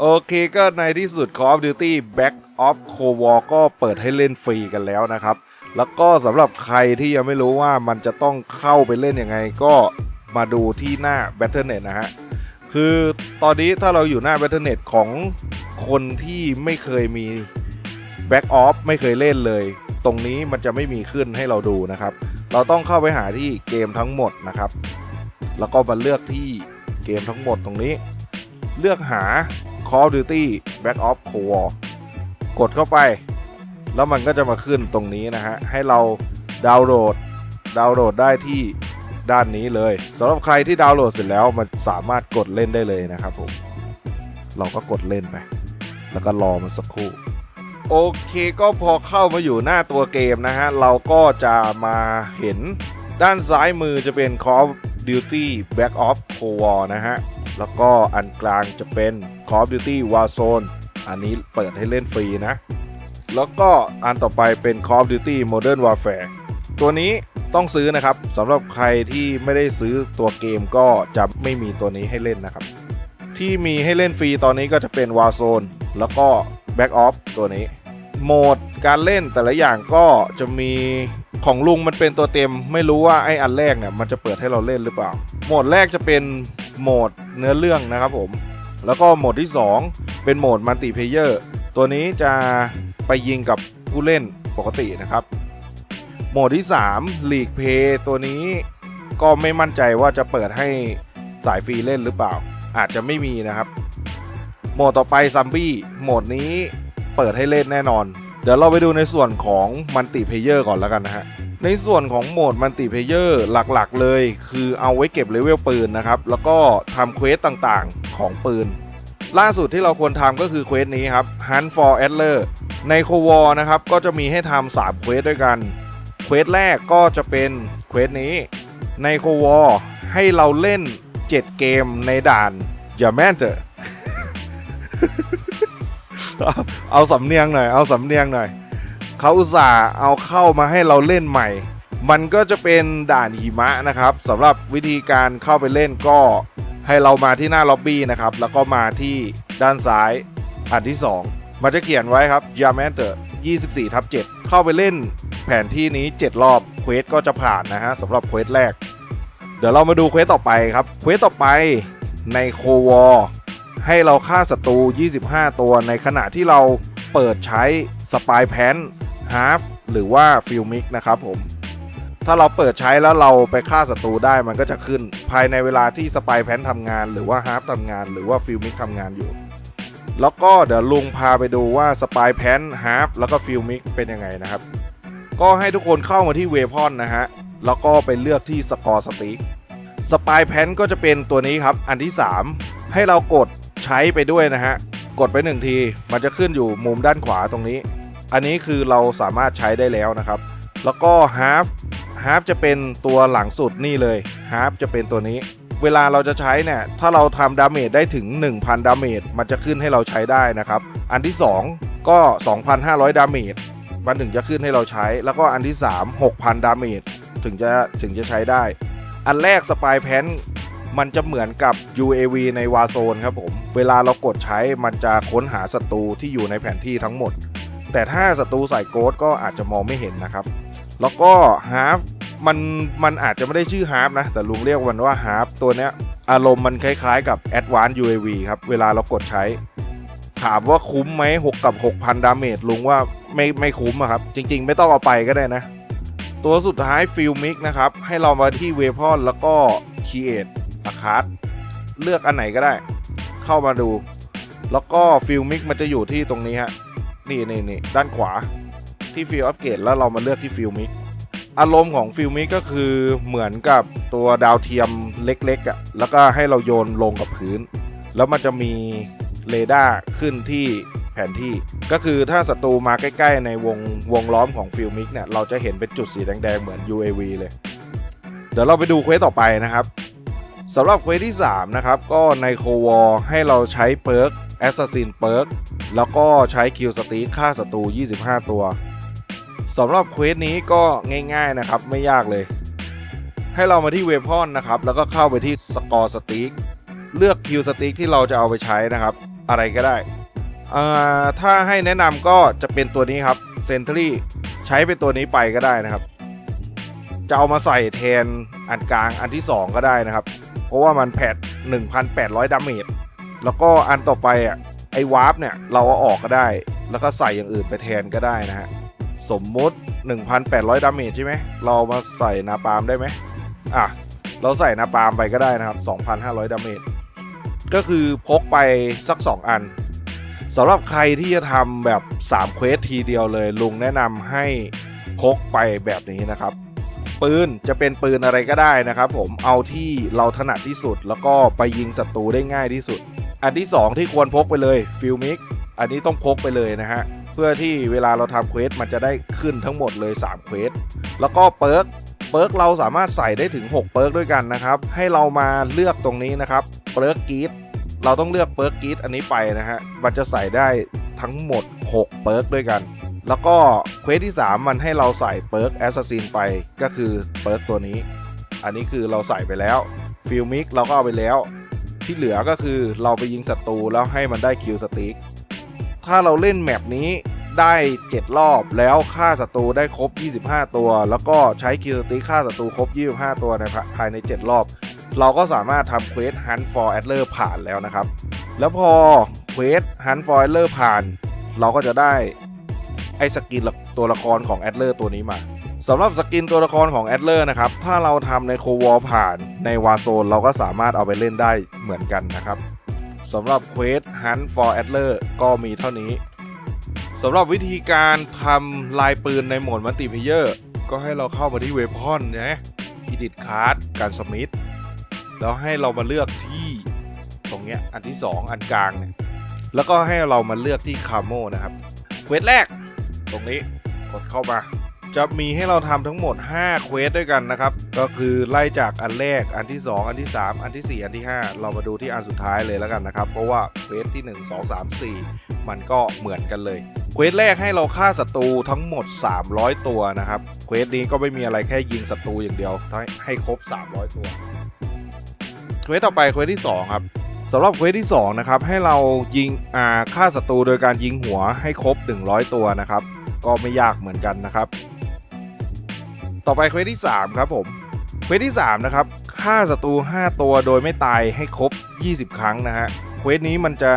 โอเคก็ในที่สุด Call of Duty Back of Cold War ก็เปิดให้เล่นฟรีกันแล้วนะครับ แล้วก็สำหรับใครที่ยังไม่รู้ว่ามันจะต้องเข้าไปเล่นยังไงก็มาดูที่หน้า Battle.net นะฮะ คือตอนนี้ถ้าเราอยู่หน้า Battle.net ของคนที่ไม่เคยมี Back Off ไม่เคยเล่นเลย ตรงนี้มันจะไม่มีขึ้นให้เราดูนะครับ เราต้องเข้าไปหาที่เกมทั้งหมดนะครับ แล้วก็มาเลือกที่เกมทั้งหมดตรงนี้ เลือกหา Call of Duty Back Off Cold War กดเข้าไป แล้วมันก็จะมาขึ้นตรงนี้นะฮะ ให้เราดาวน์โหลด ดาวน์โหลดได้ที่ด้านนี้เลยสำหรับใครที่ดาวน์โหลดเสร็จแล้วมันสามารถกดเล่นได้เลยนะครับผม เราก็กดเล่นไป แล้วก็รอมันสักครู่ โอเคก็พอเข้ามาอยู่หน้าตัวเกมนะฮะ เราก็จะมาเห็นด้านซ้ายมือจะเป็น Call of Duty Back Off Cold War นะฮะ แล้วก็อันกลางจะเป็น Call of Duty Warzone อันนี้เปิดให้เล่นฟรีนะ แล้วก็อันต่อไปเป็น Call of Duty Modern Warfare ตัวนี้ต้องซื้อนะครับสำหรับใครที่ไม่ได้ซื้อตัวเกมก็จะไม่มีตัวนี้ให้เล่นนะครับ ที่มีให้เล่นฟรีตอนนี้ก็จะเป็น Warzone แล้วก็ Back Off ตัวนี้ โหมดการเล่นแต่ละอย่างก็จะมีของลุงมันเป็นตัวเต็ม ไม่รู้ว่าไออันแรกเนี่ยมันจะเปิดให้เราเล่นหรือเปล่า โหมดแรกจะเป็น โหมดเนื้อเรื่องนะครับผม แล้วก็โหมดที่ 2 เป็นโหมดมัลติเพเยอร์ตัวนี้จะไปยิงกับผู้เล่นปกตินะครับ โหมดที่3 League Play ตัวนี้ก็ไม่มั่นใจว่าจะเปิดให้สายฟรีเล่นหรือเปล่า อาจจะไม่มีนะครับ โหมดต่อไปซัมบี้โหมดนี้เปิดให้เล่นแน่นอน เดี๋ยวเราไปดูในส่วนของมัลติเพเยอร์ก่อนแล้วกันนะฮะ ในส่วนของโหมดมัลติเพเยอร์หลักๆ เลย คือเอาไว้เก็บเลเวลปืนนะครับ แล้วก็ทำเควสต่างๆของปืน ล่าสุดที่เราควรทำก็คือเควสนี้ครับ Hunt for Adler ในโควอนะครับ ก็จะมีให้ทำ3เควสด้วยกัน เควสแรกก็จะเป็นเควสนี้ ในโควอให้เราเล่น 7 เกมในด่านอย่าแม่นเถอะเอาเอาสำเนียงหน่อย เอาสำเนียงหน่อย เขาอุตส่าห์เอาเข้ามาให้เราเล่นใหม่ มันก็จะเป็นด่านหิมะนะครับสำหรับวิธีการเข้าไปเล่นก็ให้เรามาที่หน้าล็อบบี้นะครับ แล้วก็มาที่ด้านซ้ายอันที่ 2 มันจะเขียนไว้ครับ y a m a n t e r 24ทับ7เข้าไปเล่นแผนที่นี้ 7 รอบเควสก็จะผ่านนะฮะสำหรับเควสแรก เดี๋ยวเรามาดูเควสต่อไปครับเควสต่อไปในโควอให้เราฆ่าศัตรู 25 ตัวในขณะที่เราเปิดใช้สปายแพน ฮาร์ฟหรือว่าฟิลมิกนะครับผม ถ้าเราเปิดใช้แล้วเราไปฆ่าศัตรูได้มันก็จะขึ้นภายในเวลาที่สปายแพนทำงาน หรือว่าฮาร์ฟทำงาน หรือว่าฟิลมิกทำงานอยู่ แล้วก็เดี๋ยวลุงพาไปดูว่าสปายแพนฮาร์ฟแล้วก็ฟิลมิกเป็นยังไงนะครับ ก็ให้ทุกคนเข้ามาที่เวพอนนะฮะแล้วก็ไปเลือกที่สกอร์สติกสปายแพนก็จะเป็นตัวนี้ครับ อันที่ 3 ให้เรากดใช้ไปด้วยนะฮะ กดไปหนึ่งที มันจะขึ้นอยู่มุมด้านขวาตรงนี้ อันนี้คือเราสามารถใช้ได้แล้วนะครับ แล้วก็ half half จะเป็นตัวหลังสุดนี่เลย half จะเป็นตัวนี้ เวลาเราจะใช้เนี่ย ถ้าเราทำดาเมจได้ถึง 1,000 ดาเมจมันจะขึ้นให้เราใช้ได้นะครับ อันที่ 2 ก็ 2,500 ดาเมจมันถึงจะขึ้นให้เราใช้ แล้วก็อันที่ 3 6,000 ดาเมจถึงจะถึงจะใช้ได้ อันแรกสปายแพนมันจะเหมือนกับ UAV ใน Warzone ครับผม เวลาเรากดใช้มันจะค้นหาศัตรูที่อยู่ในแผนที่ทั้งหมด แต่ถ้าศัตรูใส่โกดก็อาจจะมองไม่เห็นนะครับ แล้วก็ Half มันมันอาจจะไม่ได้ชื่อ Half นะ แต่ลุงเรียกมันว่า Half ตัวเนี้ยอารมณ์มันคล้ายๆ กับ a d v a n c e UAV ครับ เวลาเรากดใช้ ถามว่าคุ้มไหม6กับ 6,000 ดาเมจลุงว่าไม่ไม่คุ้มอะครับ จริง ๆ ไม่ต้องเอาไปก็ได้นะ ตัวสุดท้ายฟิลมิกนะครับ ให้เรามาที่เวพอนแล้วก็ Create a card เลือกอันไหนก็ได้ เข้ามาดู แล้วก็ฟิลมิกมันจะอยู่ที่ตรงนี้ฮะ นี่นี่นี่ด้านขวาที่ฟิลอัปเกรดแล้วเรามาเลือกที่ฟิลมิกอารมณ์ของฟิลมิกก็คือเหมือนกับตัวดาวเทียมเล็กๆอะ่ะแล้วก็ให้เราโยนลงกับพื้น แล้วมันจะมีเรดาร์ขึ้นที่แผนที่ก็คือถ้าศัตรูมาใกล้ ๆ ในวงวงล้อมของฟิลมิกเนี่ยเราจะเห็นเป็นจุดสีแดง ๆ เหมือน UAV เลย เดี๋ยวเราไปดูเควสต่อไปนะครับ สำหรับเควสที่ 3 นะครับ ก็ในโควอให้เราใช้เปิร์ก Assassin เปิร์กแล้วก็ใช้คิวสตีฆ่าศัตรู 25 ตัวสำหรับเควสนี้ก็ง่าย ๆนะครับ ไม่ยากเลย ให้เรามาที่เวพอนนะครับ แล้วก็เข้าไปที่สกอร์สตีกเลือกคิวสตีกที่เราจะเอาไปใช้นะครับ อะไรก็ได้อ่าถ้าให้แนะนำก็จะเป็นตัวนี้ครับเซนทรีใช้เป็นตัวนี้ไปก็ได้นะครับ จะเอามาใส่แทนอันกลางอันที่ 2 ก็ได้นะครับ เพราะว่ามันแพด1,800 ดาเมจ แล้วก็อันต่อไปอะไอ้วาร์ปเนี่ย เราเอาออกก็ได้ แล้วก็ใส่อย่างอื่นไปแทนก็ได้นะฮะ สมมุติ 1,800 ดาเมจใช่ไหม เรามาใส่นาปามได้ไหมอะ เราใส่นาปามไปก็ได้นะครับ 2,500 ดาเมจ ก็คือพกไปสัก 2 อันสำหรับใครที่จะทำแบบ3เควสทีเดียวเลยลุงแนะนำให้พกไปแบบนี้นะครับ ปืนจะเป็นปืนอะไรก็ได้นะครับผมเอาที่เราถนัดที่สุด แล้วก็ไปยิงศัตรูได้ง่ายที่สุด อันที่ 2 ที่ควรพกไปเลยฟิลมิกอันนี้ต้องพกไปเลยนะฮะเพื่อที่เวลาเราทำเควสมันจะได้ขึ้นทั้งหมดเลย3เควสแล้วก็เปิร์กเปิร์กเราสามารถใส่ได้ถึง 6 เปิร์กด้วยกันนะครับ ให้เรามาเลือกตรงนี้นะครับเปิร์กกีดเราต้องเลือกเปิร์กกีดอันนี้ไปนะฮะมันจะใส่ได้ทั้งหมด 6 เปิร์กด้วยกัน แล้วก็เควสที่ 3 มันให้เราใส่เปิร์กแอสซัสซินไปก็คือเปิร์กตัวนี้ อันนี้คือเราใส่ไปแล้วฟิลมิกเราก็เอาไปแล้ว ที่เหลือก็คือเราไปยิงศัตรูแล้วให้มันได้คิวสติ๊กถ้าเราเล่นแมปนี้ได้ 7 รอบแล้วฆ่าศัตรูได้ครบ 25 ตัว แล้วก็ใช้คิวสติ๊กฆ่าศัตรูครบ 25 ตัวในภายใน 7 รอบ เราก็สามารถทำเควส Hunt for Adler ผ่านแล้วนะครับ แล้วพอเควส Hunt for Adler ผ่าน เราก็จะได้ ไอ้สกินตัวละครของ Adler ตัวนี้มาสำหรับสกินตัวละครของ Adler นะครับ ถ้าเราทำในโควอลผ่านในวาโซนเราก็สามารถเอาไปเล่นได้เหมือนกันนะครับสำหรับเควส Hunt for Adler ก็มีเท่านี้สำหรับวิธีการทำลายปืนในโหมดมัลติเพเยอร์ก็ให้เราเข้ามาที่เวพอนนะอีดิทคาร์ดการสมิธแล้วให้เรามาเลือกที่ตรงเนี้ยอันที่ 2 อันกลางเนี่ยแล้วก็ให้เรามาเลือกที่คาโมนะครับเควสแรก ตรงนี้กดเข้ามาจะมีให้เราทำทั้งหมด 5 เควสด้วยกันนะครับ ก็คือไล่จากอันแรก อันที่ 2 อันที่ 3 อันทีสี่ 4 อันที่ 5 เรามาดูที่อันสุดท้ายเลยแล้วกันนะครับ เพราะว่าเควสที่ 1 2 3 4 มันก็เหมือนกันเลย เควสแรกให้เราฆ่าศัตรูทั้งหมด 300 ตัวนะครับ เควสนี้ก็ไม่มีอะไรแค่ยิงศัตรูอย่างเดียว ให้ให้ครบ 300 ตัว เควสต่อไปเควสที่ 2 ครับสำหรับเควสที่2นะครับให้เรายิงอ่าฆ่าศัตรูโดยการยิงหัวให้ครบ 100 ตัวนะครับ ก็ไม่ยากเหมือนกันนะครับ ต่อไปเควสที่ 3 ครับผมเควสที่ 3 นะครับฆ่าศัตรู 5 ตัวโดยไม่ตายให้ครบ 20 ครั้งนะฮะเควสนี้มันจะ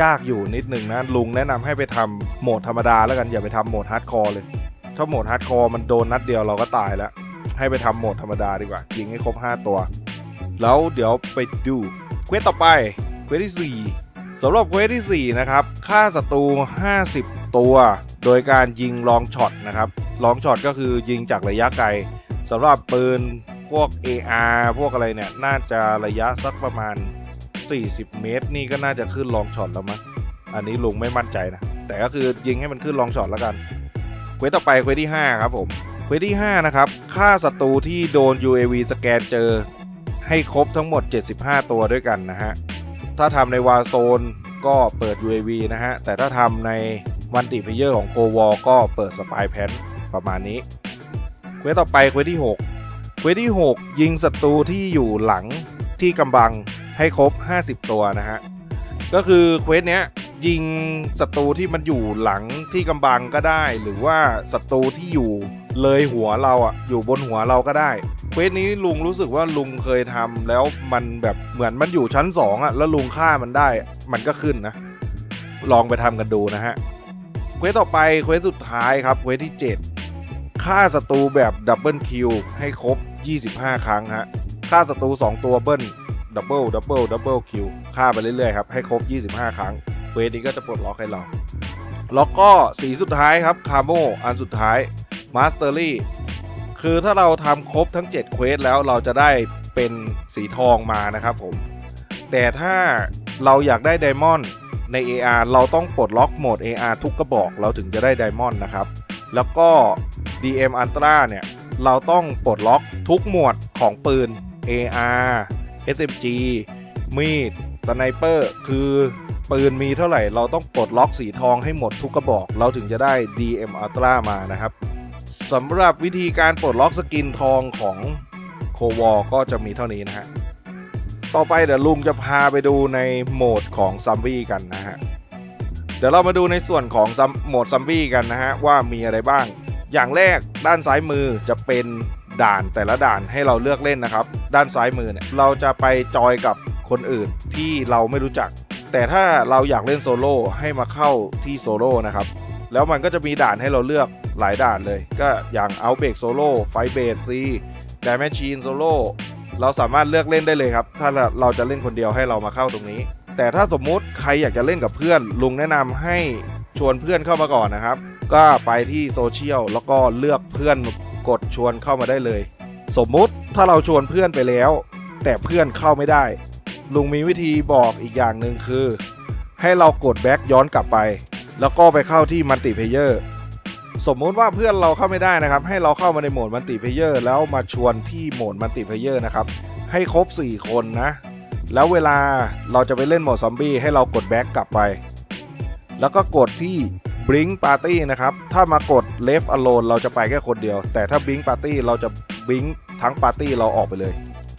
ยากอยู่นิดหนึ่งนะลุงแนะนำให้ไปทำโหมดธรรมดาแล้วกันอย่าไปทำโหมดฮาร์ดคอร์เลย ถ้าโหมดฮาร์ดคอร์มันโดนนัดเดียวเราก็ตายแล้ว ให้ไปทำโหมดธรรมดาดีกว่ายิงให้ครบ 5 ตัว แล้วเดี๋ยวไปดูเควสต่อไปเควสที่ 4สำหรับเควสที่ 4 นะครับ ฆ่าศัตรู 50 ตัว โดยการยิงลองช็อตนะครับลองช็อตก็คือยิงจากระยะไกลสำหรับปืนพวก AR พวกอะไรเนี่ยน่าจะระยะสักประมาณ 40 เมตร นี่ก็น่าจะขึ้นลองช็อตแล้วมั้งอันนี้ลุงไม่มั่นใจนะ แต่ก็คือยิงให้มันขึ้นลองช็อตแล้วกันเควสต่อไปเควสที่ 5 ครับผมเควสที่ 5 นะครับฆ่าศัตรูที่โดน UAV สแกนเจอ ให้ครบทั้งหมด 75 ตัวด้วยกันนะฮะ ถ้าทำในวาโซนก็เปิด UAV นะฮะ แต่ถ้าทำใน วันติเพเยอร์ของโควอลก็เปิดสปายแพนประมาณนี้ เควสต่อไปเควสที่ 6 เควสที่ 6 ยิงศัตรูที่อยู่หลังที่กำบังให้ครบ 50 ตัวนะฮะ ก็คือเควสเนี้ยยิงศัตรูที่มันอยู่หลังที่กำบังก็ได้ หรือว่าศัตรูที่อยู่เลยหัวเราอะอยู่บนหัวเราก็ได้เควสนี้ลุงรู้สึกว่าลุงเคยทำแล้วมันแบบเหมือนมันอยู่ชั้น2อะแล้วลุงฆ่ามันได้ มันก็ขึ้นนะ ลองไปทำกันดูนะฮะ เควสต่อไปเควสสุดท้ายครับเควสที่ 7 ฆ่าศัตรูแบบดับเบิลคิวให้ครบ 25 ครั้งฮะฆ่าศัตรู2 ตัวเบิ้ลดับเบิลดับเบิลดับเบิลคิวฆ่าไปเรื่อยๆครับให้ครบ 25 ครั้งเควสนี้ก็จะปลดล็อกให้เราแล้วก็สีสุดท้ายครับคาโมอันสุดท้ายมาสเตอรี่คือถ้าเราทำครบทั้ง 7 เควสแล้วเราจะได้เป็นสีทองมานะครับผม แต่ถ้าเราอยากได้ไดมอนด์ ใน AR เราต้องปลดล็อกโหมด AR ทุกกระบอกเราถึงจะได้ไดมอนด์นะครับ แล้วก็ DM Ultra เนี่ย เราต้องปลดล็อกทุกหมวดของปืน AR SMG มีดสไนเปอร์คือปืนมีเท่าไหร่เราต้องปลดล็อกสีทองให้หมดทุกกระบอก เราถึงจะได้ DM Ultra มานะครับสำหรับวิธีการปลดล็อกสกินทองของโควอก็จะมีเท่านี้นะฮะ ต่อไปเดี๋ยวลุงจะพาไปดูในโหมดของซัมบี้กันนะฮะ เดี๋ยวเรามาดูในส่วนของโหมดซัมบี้กันนะฮะว่ามีอะไรบ้าง อย่างแรกด้านซ้ายมือจะเป็นด่านแต่ละด่านให้เราเลือกเล่นนะครับ ด้านซ้ายมือเนี่ยเราจะไปจอยกับคนอื่นที่เราไม่รู้จัก แต่ถ้าเราอยากเล่นโซโล่ให้มาเข้าที่โซโล่นะครับ แล้วมันก็จะมีด่านให้เราเลือกหลายด่านเลย ก็อย่างเอาเบรกโซโล่ไฟเบรซีแดมแมชชีนโซโล่ เราสามารถเลือกเล่นได้เลยครับ ถ้าเราจะเล่นคนเดียวให้เรามาเข้าตรงนี้ แต่ถ้าสมมุติใครอยากจะเล่นกับเพื่อน ลุงแนะนำให้ชวนเพื่อนเข้ามาก่อนนะครับ ก็ไปที่โซเชียลแล้วก็เลือกเพื่อนกดชวนเข้ามาได้เลย สมมุติถ้าเราชวนเพื่อนไปแล้ว แต่เพื่อนเข้าไม่ได้ ลุงมีวิธีบอกอีกอย่างหนึ่งคือ ให้เรากดแบ็กย้อนกลับไป แล้วก็ไปเข้าที่มัลติเพเยอร์ สมมุติว่าเพื่อนเราเข้าไม่ได้นะครับ ให้เราเข้ามาในโหมดมัลติเพเยอร์แล้วมาชวนที่โหมดมัลติเพเยอร์นะครับ ให้ครบ 4 คนนะ แล้วเวลาเราจะไปเล่นโหมดซอมบี้ให้เรากดแบ็กกลับไป แล้วก็กดที่ Blink Party นะครับ ถ้ามากด Left Alone เราจะไปแค่คนเดียว แต่ถ้า Blink Party เราจะ Blink ทั้งปาร์ตี้เราออกไปเลย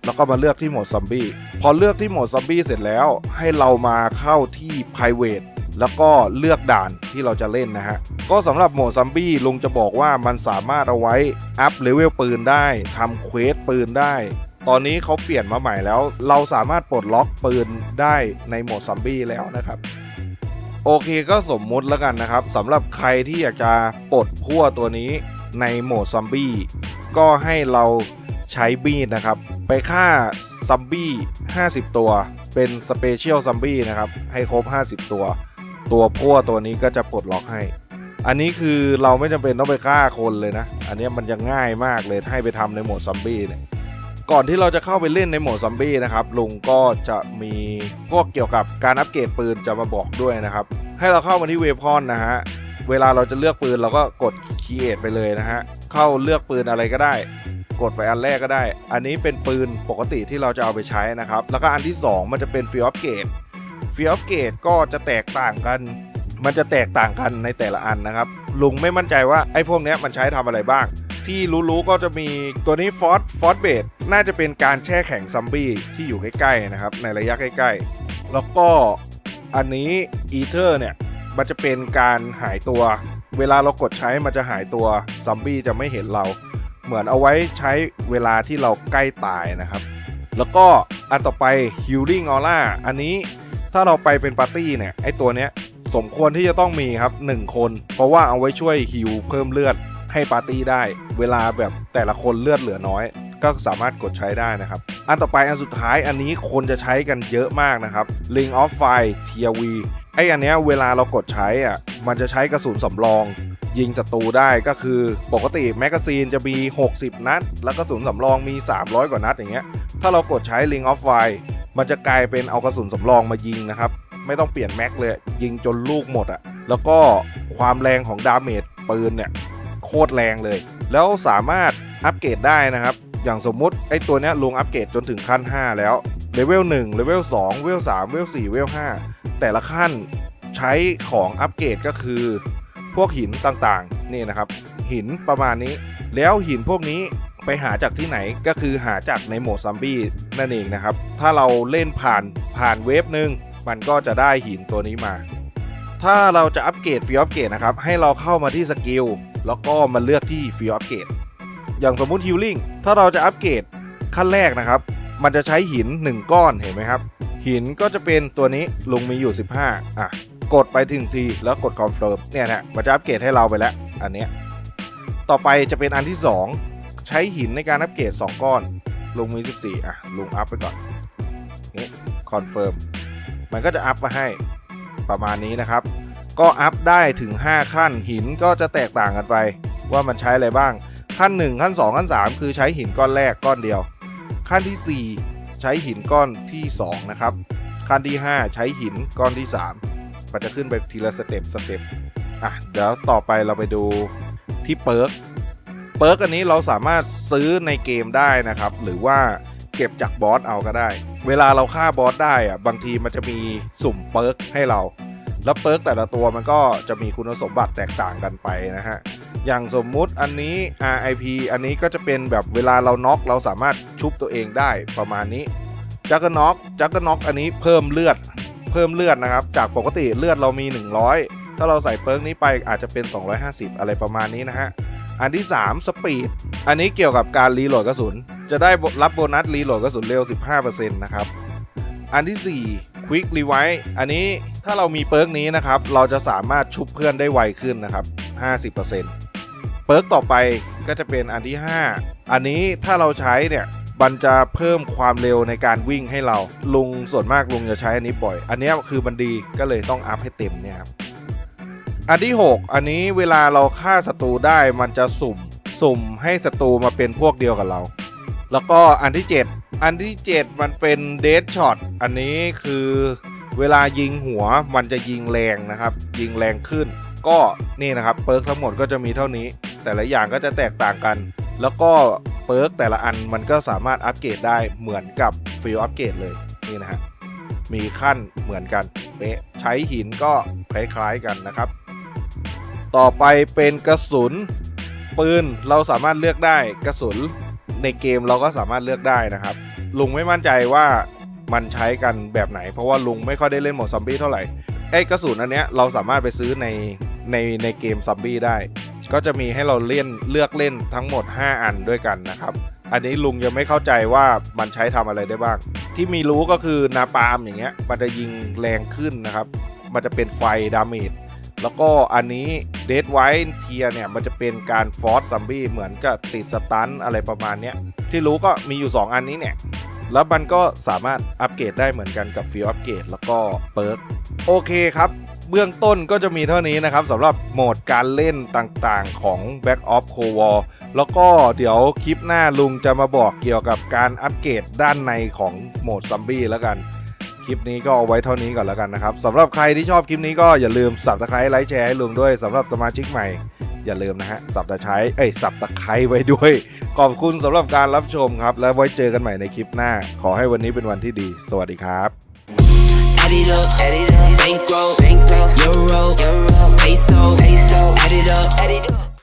แล้วก็มาเลือกที่โหมดซอมบี้ พอเลือกที่โหมดซอมบี้เสร็จแล้ว ให้เรามาเข้าที่ private แล้วก็เลือกด่านที่เราจะเล่นนะฮะ ก็สำหรับโหมดซอมบี้ลุงจะบอกว่ามันสามารถเอาไว้ อัพเลเวลปืนได้ทำเควสปืนได้ ตอนนี้เขาเปลี่ยนมาใหม่แล้ว เราสามารถปลดล็อกปืนได้ในโหมดซอมบี้แล้วนะครับโอเคก็สมมุติแล้วกันนะครับสำหรับใครที่อยากจะปลดพั่วตัวนี้ในโหมดซอมบี้ก็ให้เราใช้บีดนะครับ ไปฆ่าซัมบี้ 50 ตัว เป็นสเปเชียลซัมบี้นะครับ ให้ครบ 50 ตัว ตัวพั่วตัวนี้ก็จะปลดล็อกให้ อันนี้คือเราไม่จำเป็นต้องไปฆ่าคนเลยนะ อันนี้มันจะง่ายมากเลยให้ไปทำในโหมดซอมบี้เนี่ยก่อนที่เราจะเข้าไปเล่นในโหมดซอมบี้นะครับลุงก็จะมีพวกเกี่ยวกับการอัปเกรดปืนจะมาบอกด้วยนะครับ ให้เราเข้ามาที่เวพอนนะฮะเวลาเราจะเลือกปืนเราก็กด Create ไปเลยนะฮะเข้าเลือกปืนอะไรก็ได้ กดไปอันแรกก็ได้ อันนี้เป็นปืนปกติที่เราจะเอาไปใช้นะครับ แล้วก็อันที่ 2 มันจะเป็นฟิลออฟเกตฟิ ลออฟเกตก็จะแตกต่างกัน มันจะแตกต่างกันในแต่ละอันนะครับ ลุงไม่มั่นใจว่าไอ้พวกนี้มันใช้ทำอะไรบ้าง ที่รู้ๆก็จะมีตัวนี้ฟอสฟอสเบดน่าจะเป็นการแช่แข็งซัมบี้ที่อยู่ใกล้ๆนะครับในระยะใกล้ๆ แล้วก็อันนี้อีเทอร์เนี่ยมันจะเป็นการหายตัว เวลาเรากดใช้มันจะหายตัวซัมบี้จะไม่เห็นเรา เหมือนเอาไว้ใช้เวลาที่เราใกล้ตายนะครับ แล้วก็อันต่อไป Healing Aura อันนี้ ถ้าเราไปเป็นปาร์ตี้เนี่ยไอตัวเนี้ยสมควรที่จะต้องมีครับ 1 คน เพราะว่าเอาไว้ช่วยฮิวเพิ่มเลือดให้ปาร์ตี้ได้ เวลาแบบแต่ละคนเลือดเหลือน้อย ก็สามารถกดใช้ได้นะครับ อันต่อไปอันสุดท้ายอันนี้คนจะใช้กันเยอะมากนะครับ Ring of Fire TRV ไออันเนี้ยเวลาเรากดใช้อะมันจะใช้กระสุนสำรองยิงศัตรูได้ก็คือปกติแมกกาซีนจะมี 60 นัด แล้วกระสุนสำรองมี 300 กว่านัดอย่างเงี้ยถ้าเรากดใช้ Ring of Fire มันจะกลายเป็นเอากระสุนสำรองมายิงนะครับ ไม่ต้องเปลี่ยนแม็กเลย ยิงจนลูกหมดอะแล้วก็ความแรงของดาเมจปืนเนี่ยโคตรแรงเลย แล้วสามารถอัปเกรดได้นะครับ อย่างสมมุติไอ้ตัวเนี้ยลุงอัปเกรดจนถึงขั้น 5 แล้วเลเวล1เลเวล2เลเวล3เลเวล4เลเวล5แต่ละขั้นใช้ของอัปเกรดก็คือ พวกหินต่างๆ นี่นะครับ หินประมาณนี้ แล้วหินพวกนี้ไปหาจากที่ไหนก็คือหาจากในโหมดซัมบี้ นั่นเองนะครับ ถ้าเราเล่นผ่านผ่านเวฟหนึ่งมันก็จะได้หินตัวนี้มา ถ้าเราจะอัปเกรดฟิลอัปเกรดนะครับ ให้เราเข้ามาที่สกิลแล้วก็มาเลือกที่ฟิลอัปเกรดอย่างสมมุติฮิลลิ่งถ้าเราจะอัปเกรดขั้นแรกนะครับ มันจะใช้หิน 1 ก้อนเห็นไหมครับ หินก็จะเป็นตัวนี้ลุงมีอยู่ 15อะกดไปถึงทีแล้วกดคอนเฟิร์มเนี่ยนะมันจะอัปเกรดให้เราไปแล้วอันเนี้ยต่อไปจะเป็นอันที่ 2 ใช้หินในการอัปเกรด2 ก้อน ลุงมี 14 อะ ลุงอัพไปก่อนนี่คอนเฟิร์มมันก็จะอัพมาให้ประมาณนี้นะครับ ก็อัพได้ถึง 5 ขั้นหินก็จะแตกต่างกันไป ว่ามันใช้อะไรบ้าง ขั้น 1 ขั้น 2 ขั้น 3 คือใช้หินก้อนแรกก้อนเดียว ขั้นที่ 4 ใช้หินก้อนที่ 2 นะครับ ขั้นที่ 5 ใช้หินก้อนที่ 3 มันจะขึ้นไปทีละสเต็ปสเต็ปอะเดี๋ยวต่อไปเราไปดูที่เปิร์ก เปิร์กอันนี้เราสามารถซื้อในเกมได้นะครับ หรือว่าเก็บจากบอสเอาก็ได้ เวลาเราฆ่าบอสได้อะบางทีมันจะมีสุ่มเปิร์กให้เรา แล้วเปิร์กแต่ละตัวมันก็จะมีคุณสมบัติแตกต่างกันไปนะฮะ อย่างสมมุติอันนี้ RIP อันนี้ก็จะเป็นแบบเวลาเราน็อกเราสามารถชุบตัวเองได้ประมาณนี้จักรน็อกจักรน็อกอันนี้เพิ่มเลือด เพิ่มเลือดนะครับ จากปกติเลือดเรามี 100 ถ้าเราใส่เปิร์กนี้ไปอาจจะเป็น 250 อะไรประมาณนี้นะฮะ อันที่ 3 สปีด อันนี้เกี่ยวกับการรีโหลดกระสุน จะได้รับโบนัสรีโหลดกระสุนเร็ว 15%นะครับ อันที่ 4 Quick Revive อันนี้ถ้าเรามีเปิร์กนี้นะครับ เราจะสามารถชุบเพื่อนได้ไวขึ้นนะครับ 50%เปิร์กต่อไปก็จะเป็นอันที่ 5 อันนี้ถ้าเราใช้เนี่ยมันจะเพิ่มความเร็วในการวิ่งให้เรา ลุงส่วนมากลุงจะใช้อันนี้บ่อย อันนี้คือมันดีก็เลยต้องอัพให้เต็มเนี่ยครับ อันที่ 6 อันนี้เวลาเราฆ่าศัตรูได้มันจะสุ่มสุ่มให้ศัตรูมาเป็นพวกเดียวกับเรา แล้วก็อันที่ 7 อันที่ 7 มันเป็นเด d ช็อตอันนี้คือเวลายิงหัวมันจะยิงแรงนะครับ ยิงแรงขึ้น ก็นี่นะครับเปิร์กทั้งหมดก็จะมีเท่านี้ แต่ละอย่างก็จะแตกต่างกัน แล้วก็เปิร์กแต่ละอันมันก็สามารถอัปเกรดได้เหมือนกับฟิลอัปเกรดเลยนี่นะฮะมีขั้นเหมือนกันเป๊ะใช้หินก็คล้ายๆกันนะครับ ต่อไปเป็นกระสุนปืนเราสามารถเลือกได้กระสุนในเกมเราก็สามารถเลือกได้นะครับ ลุงไม่มั่นใจว่ามันใช้กันแบบไหน เพราะว่าลุงไม่ค่อยได้เล่นหมดซอมบี้เท่าไหร่ไอ้กระสุนอันเนี้ยเราสามารถไปซื้อในในในเกมซอมบี้ได้ ก็จะมีให้เราเล่นเลือกเล่นทั้งหมด 5 อันด้วยกันนะครับอันนี้ลุงยังไม่เข้าใจว่ามันใช้ทำอะไรได้บ้าง ที่มีรู้ก็คือนาปามอย่างเงี้ยมันจะยิงแรงขึ้นนะครับ มันจะเป็นไฟดาเมจ แล้วก็อันนี้เดดไวท์เทียเนี่ย มันจะเป็นการฟอร์สซัมบี้เหมือนกับติดสตันอะไรประมาณเนี้ยที่รู้ก็มีอยู่ 2 อันนี้เนี่ย แล้วมันก็สามารถอัปเกรดได้เหมือนกันกับฟิลอัปเกรดแล้วก็เปิร์กโอเคครับ เบื้องต้นก็จะมีเท่านี้นะครับสำหรับโหมดการเล่นต่างๆของ Back of c o War แล้วก็เดี๋ยวคลิปหน้าลุงจะมาบอกเกี่ยวกับการอัปเกรดด้านในของโหมดซัมบี้แล้วกัน คลิปนี้ก็เอาไว้เท่านี้ก่อนแล้วกันนะครับสำหรับใครที่ชอบคลิปนี้ก็อย่าลืมสับตะไคร้ไลค์แชร์ให้ลุงด้วยสำหรับสมาชิกใหม่ อย่าลืมนะฮะสับตะไคร้เอ้ยสับตะไคร้ไว้ด้วยขอบคุณสำหรับการรับชมครับ แล้วไว้เจอกันใหม่ในคลิปหน้า ขอให้วันนี้เป็นวันที่ดี สวัสดีครับ Add it up, bankroll, euro, peso, add it up.